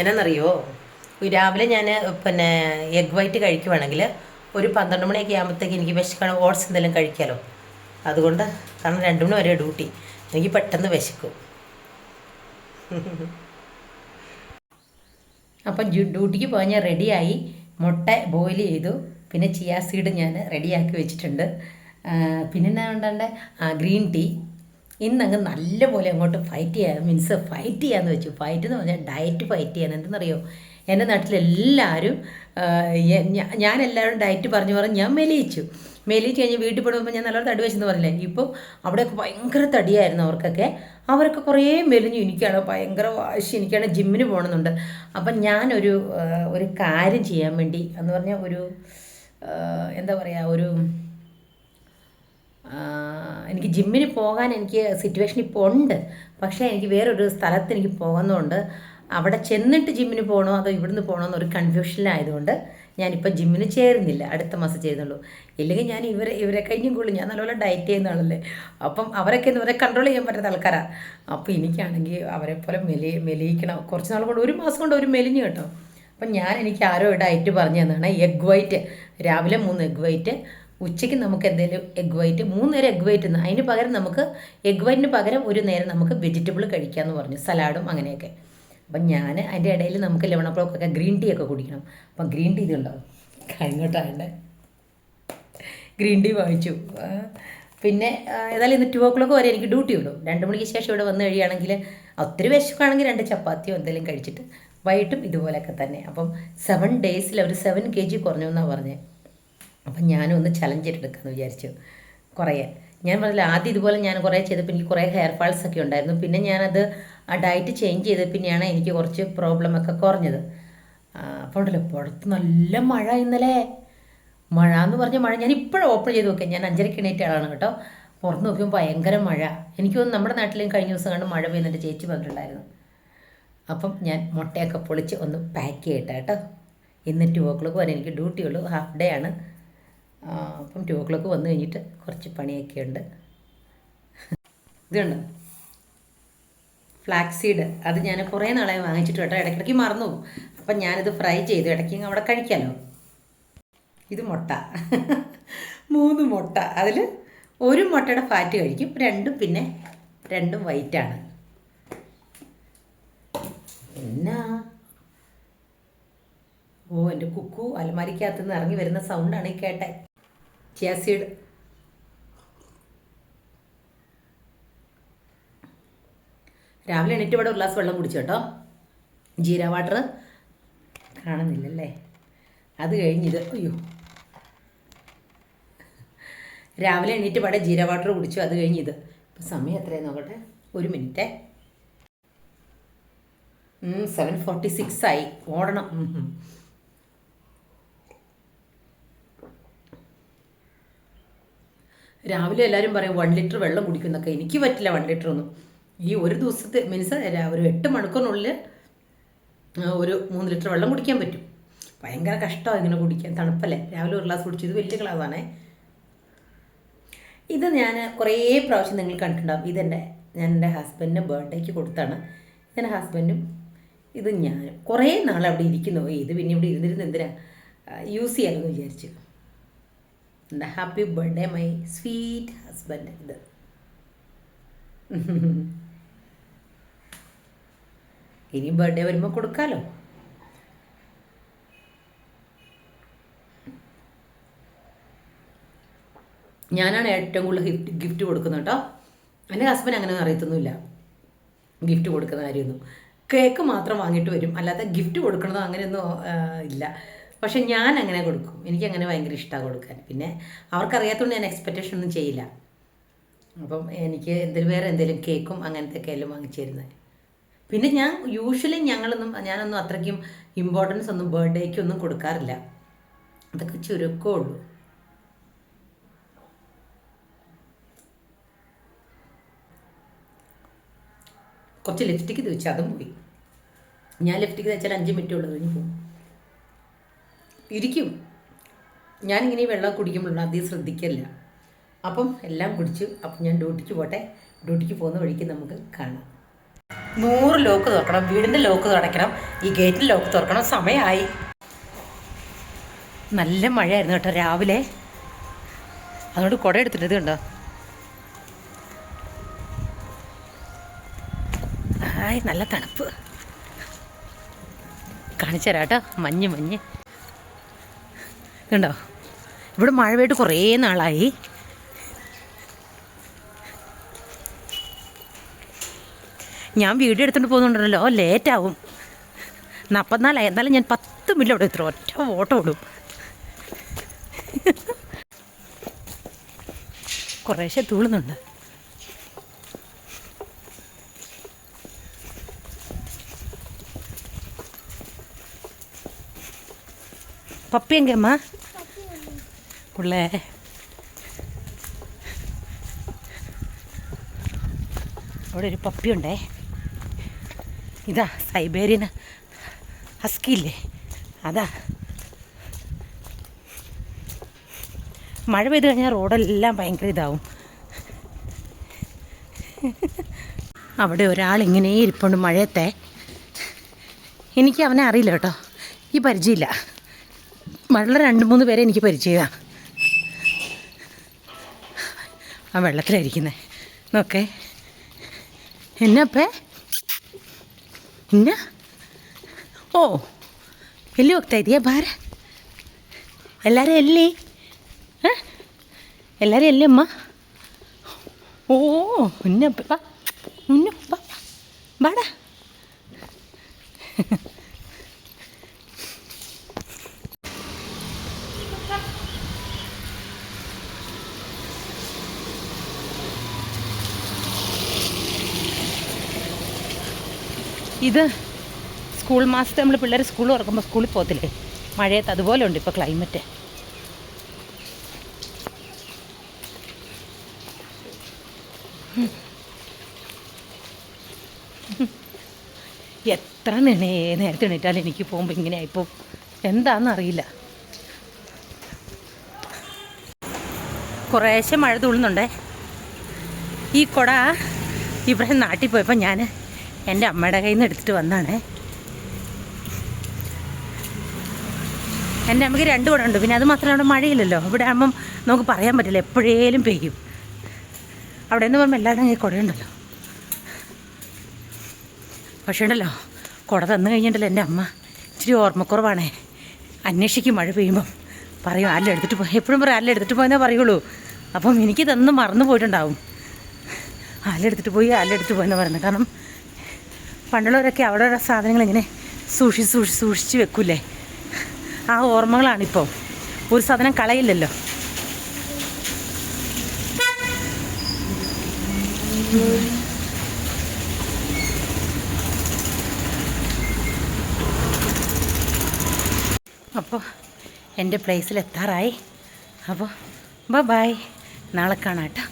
എന്നാന്നറിയോ? രാവിലെ ഞാൻ പിന്നെ എഗ് വൈറ്റ് കഴിക്കുവാണെങ്കിൽ ഒരു പന്ത്രണ്ട് മണിയൊക്കെ ആകുമ്പോഴത്തേക്ക് എനിക്ക് വിശക്കണം ഓട്സ് എന്തെങ്കിലും കഴിക്കാമല്ലോ അതുകൊണ്ട് കാരണം രണ്ട് മണി വരെ ഡ്യൂട്ടി എനിക്ക് പെട്ടെന്ന് വിശക്കും. അപ്പം ഡ്യൂട്ടിക്ക് പോകാൻ ഞാൻ റെഡിയായി മുട്ട ബോയിൽ ചെയ്തു. പിന്നെ ചിയാ സീഡ് ഞാൻ റെഡിയാക്കി വെച്ചിട്ടുണ്ട്. പിന്നെ എന്നാ ഉണ്ടേ ഗ്രീൻ ടീ ഇന്നങ്ങ് നല്ലപോലെ അങ്ങോട്ട് ഫൈറ്റ് ചെയ്യാം. മീൻസ് ഫൈറ്റ് ചെയ്യാന്ന് വെച്ചു. ഫൈറ്റ് എന്ന് പറഞ്ഞാൽ ഡയറ്റ് ഫൈറ്റ് ചെയ്യാൻ. എന്തെന്നറിയോ? എന്റെ നാട്ടിലെല്ലാവരും ഞാൻ എല്ലാവരും ഡയറ്റ് പറഞ്ഞു പറഞ്ഞ് ഞാൻ മെലിയിച്ചു. മെലിയിച്ച് കഴിഞ്ഞ് വീട്ടിൽ പോകുമ്പോൾ ഞാൻ നല്ലോണം തടി വെച്ചെന്ന് പറഞ്ഞില്ലേ? ഇപ്പോൾ അവിടെയൊക്കെ ഭയങ്കര തടിയായിരുന്നു അവർക്കൊക്കെ. അവരൊക്കെ കുറേ മെലിഞ്ഞു. എനിക്കാണ് ഭയങ്കര വാശി. എനിക്കാണ് ജിമ്മിന് പോകണമെന്നുണ്ട് അപ്പം ഞാനൊരു ഒരു കാര്യം ചെയ്യാൻ വേണ്ടി എന്ന് പറഞ്ഞാൽ ഒരു എന്താ പറയുക ഒരു എനിക്ക് ജിമ്മിന് പോകാൻ എനിക്ക് സിറ്റുവേഷൻ ഇപ്പോൾ ഉണ്ട്. പക്ഷേ എനിക്ക് വേറൊരു സ്ഥലത്ത് എനിക്ക് പോകുന്നതുകൊണ്ട് അവിടെ ചെന്നിട്ട് ജിമ്മിന് പോകണോ അതോ ഇവിടുന്ന് പോകണോ എന്നൊരു കൺഫ്യൂഷനിലായതുകൊണ്ട് ഞാനിപ്പോൾ ജിമ്മിന് ചേരുന്നില്ല. അടുത്ത മാസം ചേരുന്നുള്ളൂ. ഇല്ലെങ്കിൽ ഞാൻ ഇവരെ ഇവരെ കഴിഞ്ഞും കൂടുതൽ ഞാൻ നല്ലപോലെ ഡയറ്റ് ചെയ്യുന്ന ആളല്ലേ. അപ്പം അവരൊക്കെ പറയാൻ കൺട്രോൾ ചെയ്യാൻ പറ്റുന്ന ആൾക്കാരാണ് അപ്പോൾ എനിക്കാണെങ്കിൽ അവരെ പോലെ മെലി മെലിയിക്കണം. കുറച്ച് നാൾ കൊണ്ട് ഒരു മാസം കൊണ്ട് ഒരു മെലിഞ്ഞു കേട്ടോ. അപ്പം ഞാൻ എനിക്ക് ആരോ ഡയറ്റ് പറഞ്ഞു തന്നാണ്. Egg white. രാവിലെ മൂന്ന് എഗ് വൈറ്റ്. ഉച്ചയ്ക്ക് നമുക്ക് എന്തെങ്കിലും എഗ് വൈറ്റ് മൂന്ന് നേരം എഗ് വൈറ്റ് എന്ന് അതിന് പകരം നമുക്ക് എഗ് വൈറ്റിന് പകരം ഒരു നേരം നമുക്ക് വെജിറ്റബിൾ കഴിക്കാമെന്ന് പറഞ്ഞു. സലാഡും അങ്ങനെയൊക്കെ. അപ്പം ഞാൻ അതിന്റെ ഇടയിൽ നമുക്ക് ലെവൺ ഓ ക്ലോക്കൊക്കെ ഗ്രീൻ ടീ ഒക്കെ കുടിക്കണം. അപ്പം ഗ്രീൻ ടീ ഇതുണ്ടാവും കഴിഞ്ഞോട്ടാണ്ടേ ഗ്രീൻ ടീ വാങ്ങിച്ചു. പിന്നെ ഏതായാലും ഇന്ന് ടു ഓ ക്ലോക്ക് വരെ എനിക്ക് ഡ്യൂട്ടി ഉള്ളൂ. രണ്ട് മണിക്ക് ശേഷം ഇവിടെ വന്ന് കഴിയുകയാണെങ്കിൽ ഒത്തിരി വിശക്കുകയാണെങ്കിൽ രണ്ട് ചപ്പാത്തിയോ എന്തെങ്കിലും കഴിച്ചിട്ട് വൈകിട്ടും ഇതുപോലെയൊക്കെ തന്നെ. അപ്പം സെവൻ ഡേയ്സിൽ ഒരു സെവൻ കെ ജി കുറഞ്ഞു എന്നാണ് പറഞ്ഞത് അപ്പം ഞാനും ഒന്ന് ചലഞ്ച് എടുക്കാമെന്ന് വിചാരിച്ചു കുറേ. ഞാൻ പറഞ്ഞില്ല ആദ്യം ഇതുപോലെ ഞാൻ കുറേ ചെയ്തപ്പോൾ എനിക്ക് കുറേ ഹെയർ ഫാൾസ് ഒക്കെ ഉണ്ടായിരുന്നു. പിന്നെ ഞാനത് ആ ഡയറ്റ് ചേഞ്ച് ചെയ്ത് പിന്നെയാണ് എനിക്ക് കുറച്ച് പ്രോബ്ലം ഒക്കെ കുറഞ്ഞത്. അപ്പോൾ ഉണ്ടല്ലോ പുറത്ത് നല്ല മഴ ഇന്നലെ. മഴ എന്ന് പറഞ്ഞ മഴ ഞാൻ ഇപ്പോഴും ഓപ്പൺ ചെയ്ത് നോക്കാം ഞാൻ അഞ്ചര എണീറ്റ ആളാണ് കേട്ടോ. പുറത്ത് നോക്കിയപ്പോൾ ഭയങ്കര മഴ. എനിക്ക് തോന്നുന്നു നമ്മുടെ നാട്ടിലും കഴിഞ്ഞ ദിവസം കണ്ട് മഴ പെയ്യുന്നതിന്റെ ചേച്ചി പറഞ്ഞിട്ടുണ്ടായിരുന്നു. അപ്പം ഞാൻ മുട്ടയൊക്കെ പൊളിച്ച് ഒന്ന് പാക്ക് ചെയ്യട്ടെ കേട്ടോ. ഇന്ന് ടു ഓ ക്ലോക്ക് വരെ എനിക്ക് ഡ്യൂട്ടി ഉള്ളൂ. ഹാഫ് ഡേ ആണ്. അപ്പം ടു ഓ ക്ലോക്ക് വന്നു കഴിഞ്ഞിട്ട് കുറച്ച് പണിയൊക്കെ ഉണ്ട് ഇതുണ്ട്. ഫ്ലാക്സ് സീഡ് അത് ഞാൻ കുറേ നാളായി വാങ്ങിച്ചിട്ട് കേട്ടോ. ഇടയ്ക്കിടയ്ക്ക് മറന്നു അപ്പം ഞാനിത് ഫ്രൈ ചെയ്തു. ഇടയ്ക്ക് അവിടെ കഴിക്കാമല്ലോ ഇത് മുട്ട. മൂന്ന് മുട്ട. അതിൽ ഒരു മുട്ടയുടെ ഫാറ്റ് കഴിക്കും. രണ്ടും പിന്നെ രണ്ടും വൈറ്റാണ് എന്നാ? ഓ എന്റെ കുക്കു അലമാരിക്കകത്ത് നിന്ന് ഇറങ്ങി വരുന്ന സൗണ്ടാണ് ഈ കേട്ടെ ചിയാസീഡ് രാവിലെ എണീറ്റ് ഇവിടെ ഒരു ഗ്ലാസ് വെള്ളം കുടിച്ചു കേട്ടോ ജീര വാട്ടർ കാണുന്നില്ലല്ലേ? അത് കഴിഞ്ഞിത് അയ്യോ. രാവിലെ എണീറ്റ് ഇവിടെ ജീര വാട്ടർ കുടിച്ചു അത് കഴിഞ്ഞിത് ഇപ്പം സമയം എത്രയാണ് നോക്കട്ടെ? ഒരു മിനിറ്റ്. സെവൻ ഫോർട്ടി സിക്സ് ആയി. ഓടണം. രാവിലെ എല്ലാവരും പറയും വൺ ലിറ്റർ വെള്ളം കുടിക്കുന്നൊക്കെ എനിക്ക് പറ്റില്ല വൺ ലിറ്റർ ഒന്നും. ഈ ഒരു ദിവസത്തെ മീൻസ് ഒരു എട്ട് മണിക്കൂറിനുള്ളിൽ ഒരു മൂന്ന് ലിറ്റർ വെള്ളം കുടിക്കാൻ പറ്റും. ഭയങ്കര കഷ്ടമാണ് ഇങ്ങനെ കുടിക്കാൻ. തണുപ്പല്ലേ? രാവിലെ ഒരു ഗ്ലാസ് കുടിച്ചു ഇത് വലിയ ഗ്ലാസ്സാണേ ഇത് ഞാൻ കുറേ പ്രാവശ്യം നിങ്ങൾ കണ്ടിട്ടുണ്ടാവും. ഇതെന്റെ ഞാൻ എന്റെ ഹസ്ബൻഡിന്റെ ബർത്ത്ഡേക്ക് കൊടുത്താണ്. എന്റെ ഹസ്ബൻഡും ഇത് ഞാനും. കുറേ നാൾ അവിടെ ഇരിക്കുന്നു. ഇത് പിന്നെ ഇവിടെ ഇരുന്നിരുന്ന് എന്തിനാ? യൂസ് ചെയ്യാമെന്ന് വിചാരിച്ചു. Happy birthday my sweet husband ഇത്. ഇനി ബർത്ത്ഡേ വരുമ്പോൾ കൊടുക്കാലോ? ഞാനാണ് ഏറ്റവും കൂടുതൽ ഗിഫ്റ്റ് ഗിഫ്റ്റ് കൊടുക്കുന്നത് കേട്ടോ. എന്റെ ഹസ്ബൻഡ് അങ്ങനെ അറിയത്തൊന്നുമില്ല. ഗിഫ്റ്റ് കൊടുക്കുന്ന കാര്യമൊന്നും. കേക്ക് മാത്രം വാങ്ങിയിട്ട് വരും. അല്ലാതെ ഗിഫ്റ്റ് കൊടുക്കണതോ അങ്ങനെയൊന്നും ഇല്ല. പക്ഷെ ഞാൻ അങ്ങനെ കൊടുക്കും. എനിക്ക് അങ്ങനെ ഭയങ്കര ഇഷ്ടമാണ് കൊടുക്കാൻ. പിന്നെ അവർക്കറിയാത്തതുകൊണ്ട് ഞാൻ എക്സ്പെക്റ്റേഷൻ ഒന്നും ചെയ്യില്ല. അപ്പം എനിക്ക് എന്തെങ്കിലും വേറെ എന്തെങ്കിലും കേക്കും അങ്ങനത്തെ ഒക്കെ എല്ലാം വാങ്ങിച്ചു തരുന്നത് പിന്നെ ഞാൻ യൂഷ്വലി ഞങ്ങളൊന്നും ഞാനൊന്നും അത്രയ്ക്കും ഇമ്പോർട്ടൻസ് ഒന്നും ബർത്ത്ഡേക്ക് ഒന്നും കൊടുക്കാറില്ല. അതൊക്കെ ചുരുക്കമേ ഉള്ളൂ. കുറച്ച് ലിപ്സ്റ്റിക്ക് തേച്ച് അതും പോയി. ഞാൻ ലിപ്സ്റ്റിക്ക് തേച്ചാൽ അഞ്ച് മിനിറ്റ് ഉള്ളത് കഴിഞ്ഞ് പോകും. ഇരിക്കും. ഞാനിങ്ങനെ വെള്ളം കുടിക്കുമ്പോഴാണ് അധികം ശ്രദ്ധിക്കില്ല അപ്പം എല്ലാം കുടിച്ചു അപ്പം ഞാൻ ഡ്യൂട്ടിക്ക് പോട്ടെ. ഡ്യൂട്ടിക്ക് പോകുന്ന വഴിക്ക് നമുക്ക് കാണാം. നൂറ് ലോക്ക് തുറക്കണം വീടിന്റെ ലോക്ക് തുറക്കണം ഈ ഗേറ്റിന്റെ ലോക്ക് തുറക്കണം. സമയമായി നല്ല മഴയായിരുന്നു കേട്ടോ രാവിലെ. അതുകൊണ്ട് കുട എടുത്തിട്ട് കണ്ടോ? ആയ് നല്ല തണുപ്പ്. കാണിച്ചു തരാം കേട്ടോ. മഞ്ഞ് മഞ്ഞ്. കണ്ടോ? ഇവിടെ മഴ പെയ്തിട്ട് കുറേ നാളായി. ഞാൻ വീഡിയോ എടുത്തുകൊണ്ട് പോകുന്നുണ്ടല്ലോ ലേറ്റാവും. നാൽപ്പത്തിനാലായി എന്നാലും ഞാൻ പത്ത് മിനിറ്റ് അവിടെ എത്തും ഒറ്റ ഓട്ടം ഓടും കുറേശ്ശെ തൂളുന്നുണ്ട്. പപ്പി എങ്കമ്മ ഉള്ളേ അവിടെ ഒരു പപ്പിയുണ്ടേ. ഇതാ സൈബേരിയൻ ഹസ്കി ഇല്ലേ അതാ. മഴ പെയ്ത് കഴിഞ്ഞാൽ റോഡെല്ലാം ഭയങ്കര ഇതാവും. അവിടെ ഒരാൾ ഇങ്ങനെ ഇരിപ്പുണ്ട് മഴയത്തെ. എനിക്ക് അവനെ അറിയില്ല കേട്ടോ. ഈ പരിചയമില്ല. വളരെ രണ്ട് മൂന്ന് പേരെ എനിക്ക് പരിചയമാണ് ആ വെള്ളത്തിലായിരിക്കുന്നത് നോക്കേ എന്നപ്പേ ಇನ್ನ ಓ ಎಲ್ಲಿ ಹೋಗ್ತಾ ಇದೀಯಾ ಬಾರ ಎಲ್ಲರೂ ಎಲ್ಲಿ ಹಾಂ ಎಲ್ಲರೂ ಎಲ್ಲಿ ಅಮ್ಮ ಓ ಇನ್ನಪ್ಪ ಬಾ ಇನ್ನು ಬಾ ಬಾಡ ഇത് സ്കൂൾ മാസത്തെ നമ്മൾ പിള്ളേർ സ്കൂൾ തുറക്കുമ്പോൾ സ്കൂളിൽ പോകത്തില്ലേ? മഴയത്ത് അതുപോലെ ഉണ്ട് ഇപ്പോൾ ക്ലൈമറ്റ് എത്ര നിണേ നേരത്തെ എണീറ്റാലും എനിക്ക് പോകുമ്പോൾ ഇങ്ങനെ എന്താണെന്ന് അറിയില്ല. കുറേശ്ശെ മഴ തുള്ളുന്നുണ്ടേ. ഈ കുട ഇവിടെ നാട്ടിൽ പോയപ്പോൾ ഞാൻ എന്റെ അമ്മയുടെ കയ്യിൽ നിന്ന് എടുത്തിട്ട് വന്നാണേ. എന്റെ അമ്മയ്ക്ക് രണ്ട് ഉണ്ട് പിന്നെ അത് മാത്രമല്ല അവിടെ മഴയില്ലല്ലോ. ഇവിടെ ആകുമ്പം നമുക്ക് പറയാൻ പറ്റില്ല എപ്പോഴേലും പെയ്യും. അവിടെ നിന്ന് പറയുമ്പോൾ എല്ലാവരും ഈ കുടയുണ്ടല്ലോ പക്ഷേ ഉണ്ടല്ലോ കുട തന്നു കഴിഞ്ഞിട്ടല്ലോ എന്റെ അമ്മ ഇച്ചിരി ഓർമ്മക്കുറവാണേ. അന്വേഷിക്കും മഴ പെയ്യുമ്പം. പറയും അല്ല എടുത്തിട്ട് പോയി എപ്പോഴും പറയും അല്ല എടുത്തിട്ട് പോയെന്നേ പറയുള്ളൂ. അപ്പം എനിക്ക് തന്നും മറന്നു പോയിട്ടുണ്ടാവും. ആലെടുത്തിട്ട് പോയി ആലെടുത്തിട്ട് പോയെന്ന് പറയുന്നത്. കാരണം പണ്ടുള്ളവരൊക്കെ അവിടെ സാധനങ്ങൾ ഇങ്ങനെ സൂക്ഷിച്ച് സൂക്ഷിച്ച് സൂക്ഷിച്ച് വെക്കൂലേ ആ ഓർമ്മകളാണിപ്പോൾ ഒരു സാധനം കളയില്ലല്ലോ. അപ്പോൾ എന്റെ പ്ലേസിൽ എത്താറായി അപ്പോൾ ബ ബായ് നാളെ കാണാം കേട്ടോ.